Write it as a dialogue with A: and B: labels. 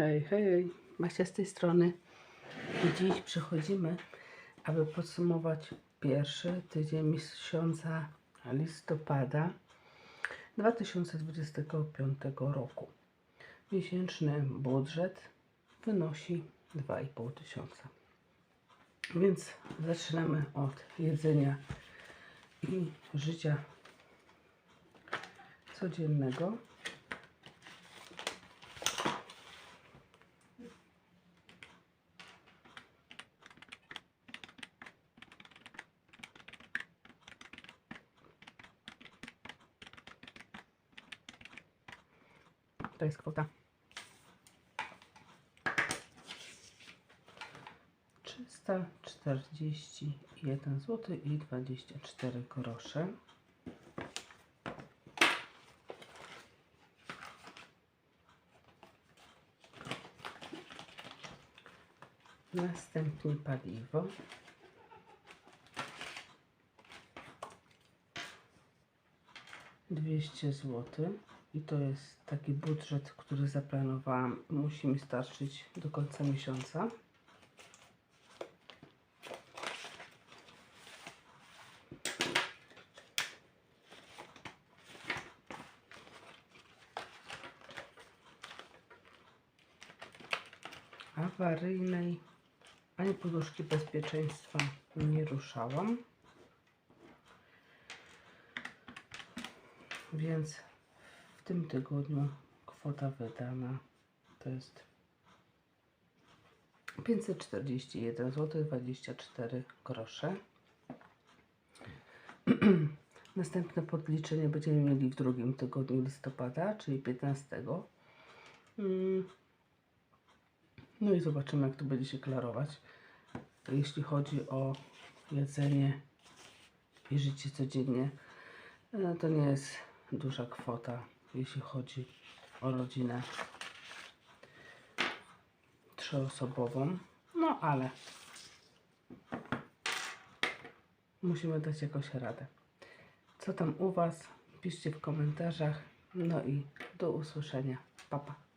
A: Hej, hej, Masia z tej strony. Dziś przychodzimy, aby podsumować pierwszy tydzień miesiąca listopada 2025 roku. Miesięczny budżet wynosi 2,5 tysiąca. Więc zaczynamy od jedzenia i życia codziennego. To jest kwota. 341 zł i 24 grosze. Następnie paliwo. Dwieście zł i to jest taki budżet, który zaplanowałam. Musi mi starczyć do końca miesiąca. Awaryjnej ani poduszki bezpieczeństwa nie ruszałam. Więc tym tygodniu kwota wydana to jest 541 zł 24 grosze. Następne podliczenie będziemy mieli w drugim tygodniu listopada, czyli 15. Mm. No i zobaczymy, jak to będzie się klarować. Jeśli chodzi o jedzenie i życie codziennie, e, to nie jest duża kwota, jeśli chodzi o rodzinę trzyosobową. No ale musimy dać jakoś radę. Co tam u Was? Piszcie w komentarzach. No i do usłyszenia. Pa, pa.